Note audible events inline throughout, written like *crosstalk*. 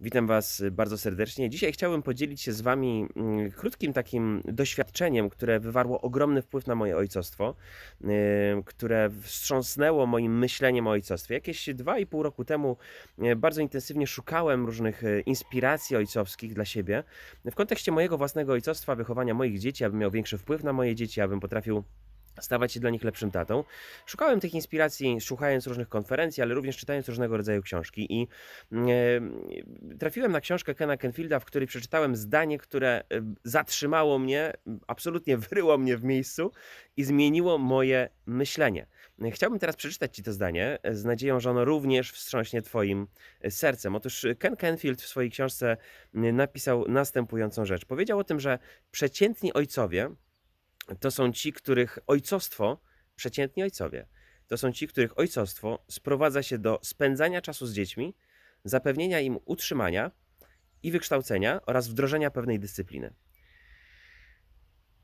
Witam Was bardzo serdecznie. Dzisiaj chciałbym podzielić się z Wami mm, krótkim takim doświadczeniem, które wywarło ogromny wpływ na moje ojcostwo, y, które wstrząsnęło moim myśleniem o ojcostwie. Jakieś 2,5 roku temu y, bardzo intensywnie szukałem różnych y, inspiracji ojcowskich dla siebie w kontekście mojego własnego ojcostwa, wychowania moich dzieci, abym miał większy wpływ na moje dzieci, abym potrafił stawać się dla nich lepszym tatą. Szukałem tych inspiracji, słuchając różnych konferencji, ale również czytając różnego rodzaju książki i e, trafiłem na książkę Kena Kenfielda, w której przeczytałem zdanie, które e, zatrzymało mnie, absolutnie *laughs* wryło mnie w miejscu i zmieniło moje myślenie. Chciałbym teraz przeczytać Ci to zdanie e, z nadzieją, że ono również wstrząśnie Twoim e, sercem. Otóż Ken Kenfield w swojej książce napisał następującą rzecz. Powiedział o tym, że przeciętni ojcowie to są ci, których ojcostwo, przeciętni ojcowie, to są ci, których ojcostwo sprowadza się do spędzania czasu z dziećmi, zapewnienia im utrzymania i wykształcenia oraz wdrożenia pewnej dyscypliny.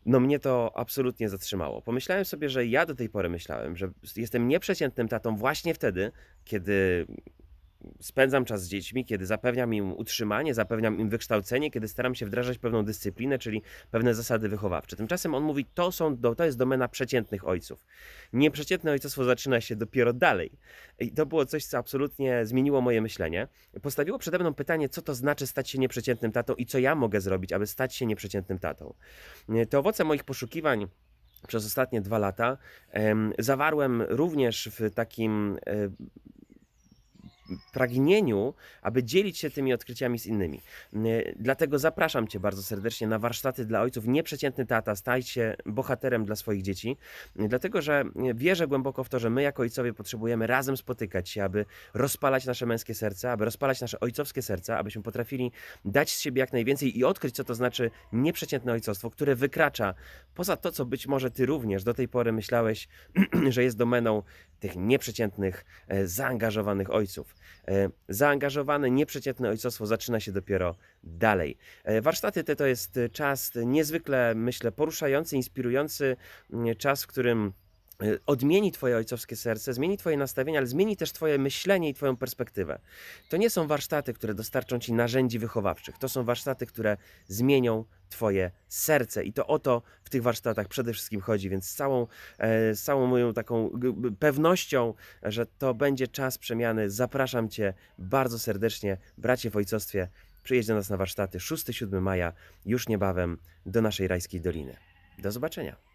No mnie to absolutnie zatrzymało. Pomyślałem sobie, że ja do tej pory myślałem, że jestem nieprzeciętnym tatą właśnie wtedy, kiedy spędzam czas z dziećmi, kiedy zapewniam im utrzymanie, zapewniam im wykształcenie, kiedy staram się wdrażać pewną dyscyplinę, czyli pewne zasady wychowawcze. Tymczasem on mówi, to, są, to jest domena przeciętnych ojców. Nieprzeciętne ojcostwo zaczyna się dopiero dalej. I to było coś, co absolutnie zmieniło moje myślenie. Postawiło przede mną pytanie, co to znaczy stać się nieprzeciętnym tatą i co ja mogę zrobić, aby stać się nieprzeciętnym tatą. Te owoce moich poszukiwań przez ostatnie dwa lata em, zawarłem również w takim pragnieniu, aby dzielić się tymi odkryciami z innymi. Y, Dlatego zapraszam Cię bardzo serdecznie na warsztaty dla ojców. Nieprzeciętny tata, staj się bohaterem dla swoich dzieci, Y, dlatego że wierzę głęboko w to, że my jako ojcowie potrzebujemy razem spotykać się, aby rozpalać nasze męskie serca, aby rozpalać nasze ojcowskie serca, abyśmy potrafili dać z siebie jak najwięcej i odkryć, co to znaczy nieprzeciętne ojcostwo, które wykracza poza to, co być może Ty również do tej pory myślałeś, *clears throat* że jest domeną tych nieprzeciętnych, e, zaangażowanych ojców. E, Zaangażowane, nieprzeciętne ojcostwo zaczyna się dopiero dalej. E, Warsztaty te to jest e, czas niezwykle, myślę, poruszający, inspirujący, mm, czas, w którym odmieni Twoje ojcowskie serce, zmieni Twoje nastawienie, ale zmieni też Twoje myślenie i Twoją perspektywę. To nie są warsztaty, które dostarczą Ci narzędzi wychowawczych. To są warsztaty, które zmienią Twoje serce. I to o to w tych warsztatach przede wszystkim chodzi, więc z całą, e, z całą moją taką pewnością, że to będzie czas przemiany, zapraszam Cię bardzo serdecznie, bracie w ojcostwie, przyjedź do nas na warsztaty 6-7 maja, już niebawem do naszej rajskiej doliny. Do zobaczenia.